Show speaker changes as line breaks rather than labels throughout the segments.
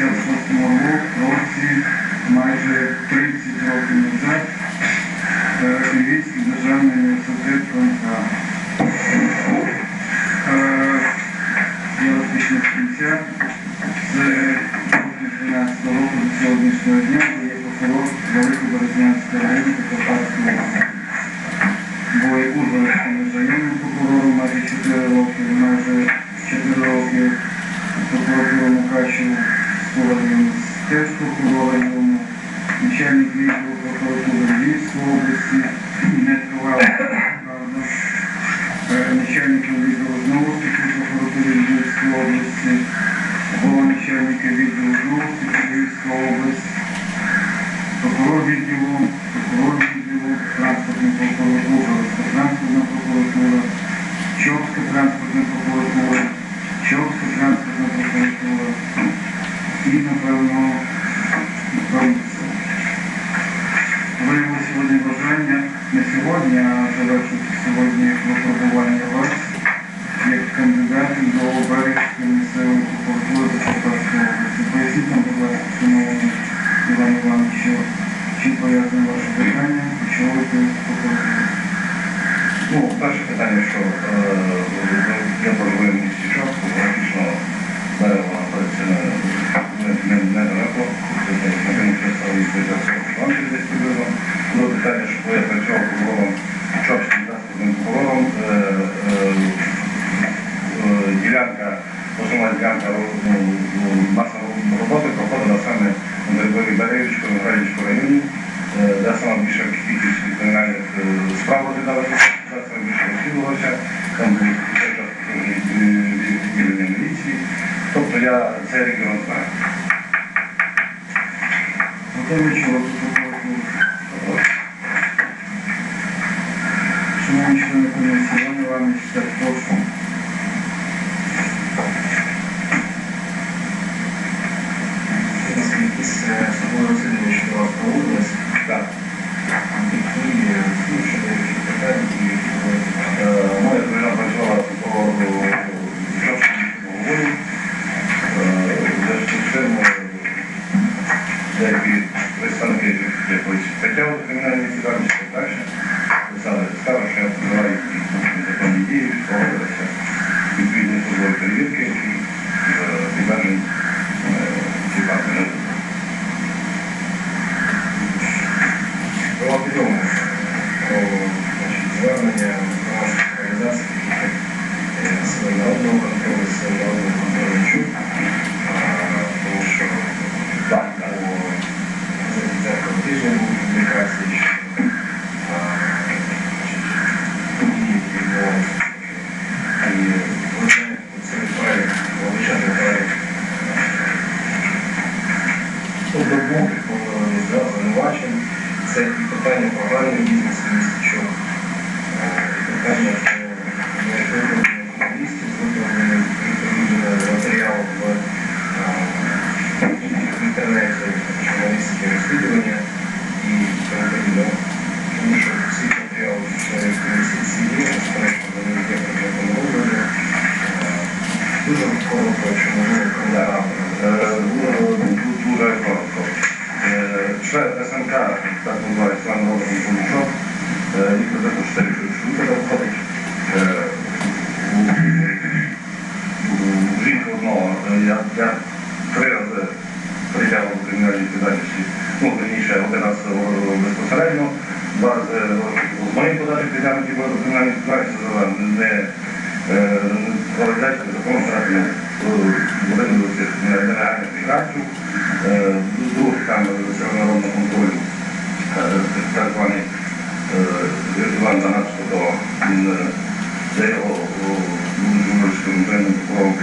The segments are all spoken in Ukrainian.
56 році, майже 30 років назад, е, Львівський державний університет Франка. Е, Я з кінця. З грудня 13 року до сьогоднішнього дня є прокурор Великоберезнянського району Закарпатської області. І Ужгородським районним прокурором майже 4 роки, майже 4 роки прокуратура Мукачева створення теж прокурора начальник відділу прокуратури Львівської області, не тривало, Е, відділу знову таки прокуратури Львівської області, голова начальника відділу знову таки Львівська область, прокурор відділу, прокурор відділу, транспортна прокуратура, транспортна прокуратура, Чопська транспортна прокуратура, Чопська транспортна прокуратура і, напевно, поліція. Виявили сьогодні бажання не сьогодні, а завершити сьогодні випробування вас як кандидатів до Берегської місцевої прокуратури Закарпатської області. Поясніть нам, будь ласка, шановний Іван Іванович, чим пов'язане ваше питання, чого ви прокуратури?
Ну, перше питання, що е, я проживаю в місті Чопку, практично не- не- недалеко, на що 40 кілометрів десь приблизно. Друге питання, що я працював прокурором, Чопським транспортним прокурором, е, е, е, ділянка, основна ділянка ну, маса роботи проходила саме на території Берегівського, Михайлівського районів, е, де сама більша кількість кримінальних справ розглядалася, я
тут прокуратури? Шановні члени комісії, Іван Іванович, так
притягли до кримінальної відповідальності далі. Писали скарги, що незаконні дії, проводилися відповідні службові перевірки, які е, підтверджень ці факти не було.
Була відомо про значить, звернення громадських організацій, таких як е, Сили народного контролю, Сили народного контролю ЧУК, тому що
Так,
по декілька тижнів були публікації щодо а, значить, подій, які відбувалися. І ви знаєте, цей проект, величезний проект Добробут, звинувачень, це і питання програмного бізнесу в місті Чоп, і питання виправдання журналістів, виправдання відповідного матеріалу в е, в інтернеті, журналістські розслідування і тому подібне. Тому що всі матеріали членів комісії ці є, безперечно, вони є предметом розгляду. Е, Дуже коротко, якщо можливо, коментар
Е, ну, Тут дуже коротко. Е, Член СНК, так називається член народного помічок, їх також 4 чоловіка там входить. Е, у- у Жінка одного, е, я, я три рази притягував до кримінальної відповідальності, ну, верніше, один раз е, безпосередньо, два рази е, з моїм подачі притягнуті були до кримінальної відповідальності за не проведення законом характеру один з цих нелегальних мігрантів, е, другий там з народного контролю, так званий Іван Занадто, то він за його журналістським воєнним прокурором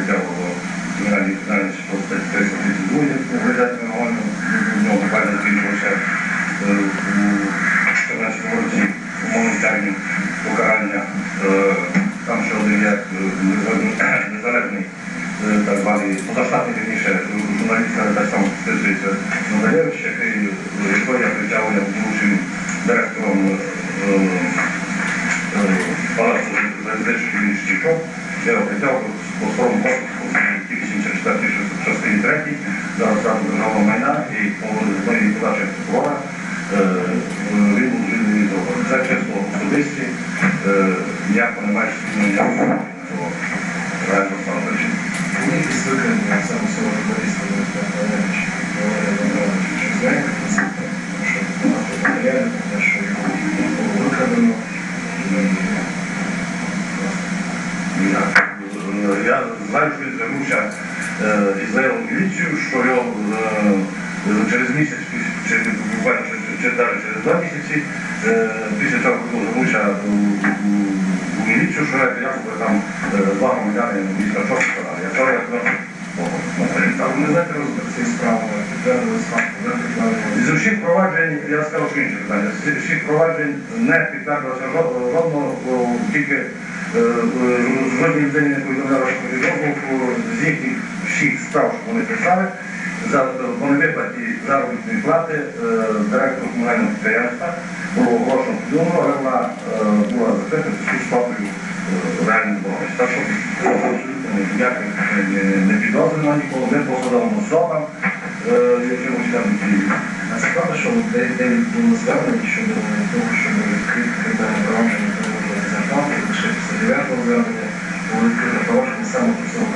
відповідальності по 332, як виглядати нормально, в нього буквально закінчилося у 14 році термін покарання. Там ще один як е, так званий позаштатний вірніше журналіста так само підписується Назаревич, який е, якого я притягував бувшим директором е, е, палацу залізничних Чічок. Я його притягував по старому корпусу, 84 частині 3, за розтрату державного майна і по моїй подачі прокурора е, він був з роботи. Це чисто особисті, ніякого немає спільного ніякого цього реального стану речей.
Є якісь викрадення саме цього журналіста Мирослава Валерійовича, Валерія Валерійовича, чи знаєте про це? Тому що багато матеріалів, про те, що його було викрадено. І,
Я, я знаю, що він звернувся е, із заявою в міліцію, що його е, через місяць, піс- чи буквально чи, чи, чи два місяці, е, після цього коли у, міліцію, що я якоби там е, два громадяни міста Чорткова. Я цього я.
А не знаєте цієї справи, підтвердили справу, не підтвердили?
З усіх проваджень, я скажу що інше питання, з усіх проваджень не підтвердилося жодного, тільки е, жодній людині не повідомляли, що повідомив з їхніх всіх справ, що вони писали, за по невиплаті заробітної плати е, директору комунального підприємства було підумно, але вона е, була закрита з сплатою е, реальної боротьби. Так що ніяких не, підозрювано ніколи, не посадовим особам, якимось там.
А правда, що де, де було звернення щодо того, щоб відкрити кримінальне провадження зарплати, лише після дев'ятого звернення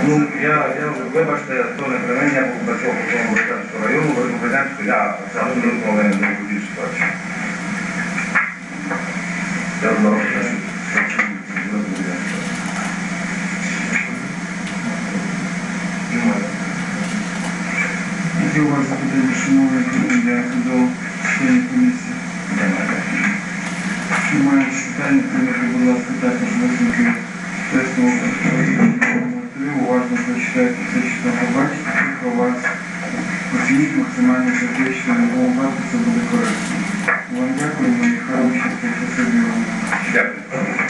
Ну, я, я вибачте, то не при мені, я був до цього по Березанського району, Великобрезянського, я це абсолютно не не буду ситуацію. Я Великобрезянського.
Які у вас запитання, шановні кандидати до членів комісії? Немає питань, прийняти, будь ласка, також висновки Вам дякую, мої хороші, спасибі.
Дякую.